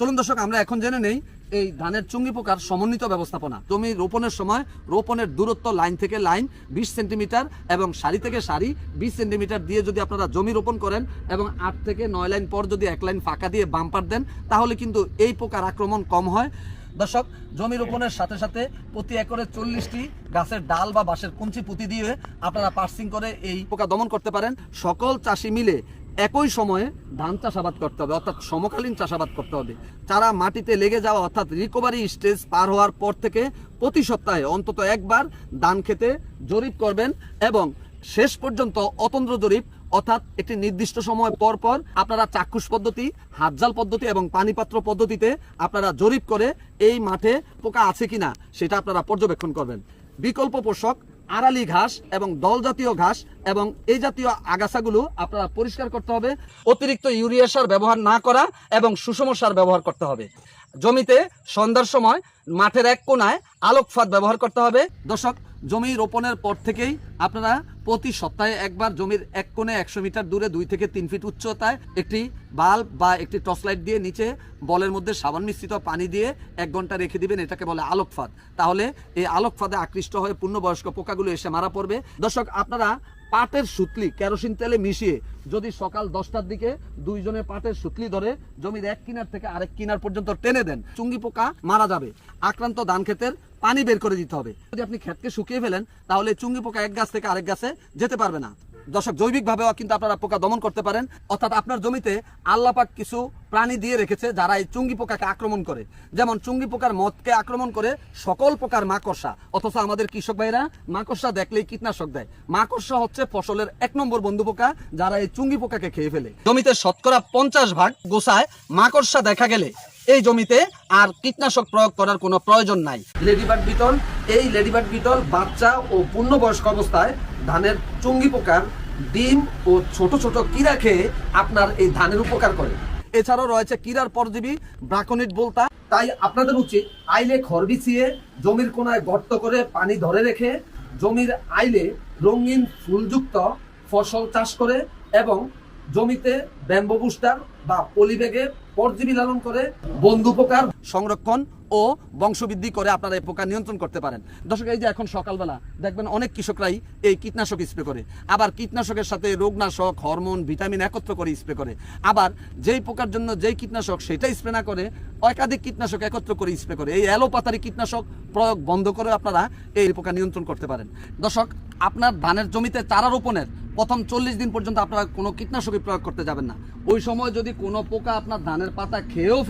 চলুন দর্শক, আমরা এখন জেনে নেই এই ধানের চুঙ্গি পোকার সমন্বিত ব্যবস্থাপনা। জমি রোপণের সময় রোপণের দূরত্ব লাইন থেকে লাইন, বিশ সেন্টিমিটার এবং সারি থেকে সারি, বিশ সেন্টিমিটার দিয়ে যদি আপনারা জমি রোপণ করেন এবং আট থেকে নয় লাইন পর যদি এক লাইন ফাঁকা দিয়ে বাম্পার দেন, তাহলে কিন্তু এই পোকার আক্রমণ কম হয়। দর্শক, জমি রোপণের সাথে সাথে প্রতি একরে চল্লিশটি গাছের ডাল বা বাঁশের কুঞ্চি পুঁতি দিয়ে আপনারা পার্সিং করে এই পোকা দমন করতে পারেন। সকল চাষি মিলে একই সময়ে ধান চাষাবাদ করতে হবে, অর্থাৎ সমকালীন চাষাবাদ করতে হবে। চারা মাটিতে লেগে যাওয়া, অর্থাৎ রিকভারি স্টেজ পার হওয়ার পর থেকে প্রতি সপ্তাহে অন্তত একবার ধান খেতে জরিপ করবেন এবং শেষ পর্যন্ত অতন্ত্র জরিপ, অর্থাৎ একটি নির্দিষ্ট সময় পর পর আপনারা চাক্ষুষ পদ্ধতি, হাতজাল পদ্ধতি এবং পানিপাত্র পদ্ধতিতে আপনারা জরিপ করে এই মাঠে পোকা আছে কিনা সেটা আপনারা পর্যবেক্ষণ করবেন। বিকল্প পোষক আড়ালি ঘাস এবং দল জাতীয় ঘাস এবং এই জাতীয় আগাছাগুলো আপনারা পরিষ্কার করতে হবে। অতিরিক্ত ইউরিয়া সার ব্যবহার না করা এবং সুষম সার ব্যবহার করতে হবে। জমিতে সন্ধ্যার সময় মাঠের এক কোনায় আলোক ফাঁদ ব্যবহার করতে হবে। দর্শক জমি রোপণের পর থেকেই আপনারা প্রতি সপ্তাহে একবার জমির এক কোণে একশো মিটার দূরে দুই থেকে তিন ফিট উচ্চতায় একটি বাল্ব বা একটি টর্চ লাইট দিয়ে নিচে বলের মধ্যে সাবান মিশ্রিত পানি দিয়ে এক ঘণ্টা রেখে দিবেন, এটাকে বলে আলোক ফাঁদ। তাহলে এই আলোক ফাঁদে আকৃষ্ট হয়ে পূর্ণবয়স্ক পোকাগুলো এসে মারা পড়বে। দর্শক, আপনারা পাটের সুতলি, কেরোসিন তেলে মিশিয়ে যদি সকাল দশটার দিকে দুইজনে পাটের সুতলি ধরে জমির এক কিনার থেকে আরেক কিনার পর্যন্ত টেনে দেন, চুঙ্গি পোকা মারা যাবে, আক্রান্ত ধান ক্ষেতের পানি বের করে দিতে হবে। যদি আপনি ক্ষেতকে শুকিয়ে ফেলেন, তাহলে চুঙ্গি পোকা এক গাছ থেকে আরেক গাছে যেতে পারবে না। দর্শক, জৈবিকভাবেও কিন্তু আপনারা পোকা দমন করতে পারেন। অর্থাৎ আপনার জমিতে আল্লাপাক কিছু প্রাণী দিয়ে রেখেছে যারা এই চুঙ্গি পোকাকে আক্রমণ করে। যেমন চুঙ্গি পোকার মদকে আক্রমণ করে সকল পোকার মাকড়সা। অথচ আমাদের কৃষক ভাইরা মাকড়সা দেখলেই কীটনাশক দেয়। মাকড়সা হচ্ছে ফসলের এক নম্বর বন্ধু পোকা যারা এই চুঙ্গি পোকাকে খেয়ে ফেলে। জমিতে শতকরা পঞ্চাশ ভাগ গোসায় মাকড়সা দেখা গেলে এই জমিতে আর কীটনাশক প্রয়োগ করার কোনো প্রয়োজন নাই। লেডিবার্ড বিটল, এই লেডিবার্ড বিটল বাচ্চা ও পূর্ণবয়স্ক অবস্থায় ধানের চুঙ্গি পোকার ডিম ও ছোট ছোট কিরা খেয়ে আপনার এই ধানের উপকার করে। এছাড়াও রয়েছে কিরার পরজীবী ব্রাকনিট বলতা। তাই আপনাদের উচিত আইলে খড় বিছিয়ে জমির কোনায় গর্ত করে পানি ধরে রেখে জমির আইলে রঙিন ফুলযুক্ত ফসল চাষ করে এবং জমিতে ব্যাম্বো বুস্টার বা পলিব্যাগে পরজীবী লালন করে বন্ধু পোকার সংরক্ষণ ও বংশবৃদ্ধি করে আপনারা এই পোকা নিয়ন্ত্রণ করতে পারেন। দর্শক, এই যে এখন সকালবেলা, দেখবেন অনেক কৃষকরাই এই কীটনাশক স্প্রে করে। আবার কীটনাশকের সাথে রোগনাশক, হরমোন, ভিটামিন একত্র করে স্প্রে করে। আবার যেই পোকার জন্য যেই কীটনাশক সেটা স্প্রে না করে, একাধিক কীটনাশক একত্র করে স্প্রে করে। এই অ্যালোপাতারি কীটনাশক প্রয়োগ বন্ধ করে আপনারা এই পোকা নিয়ন্ত্রণ করতে পারেন। দর্শক, আপনার ধানের জমিতে চারা রোপণের প্রথম চল্লিশ দিন পর্যন্ত আপনারা কোনো কীটনাশকই প্রয়োগ করতে যাবেন না। ওই সময় যদি কোনো পোকা আপনার ধানের পাতা খেয়েও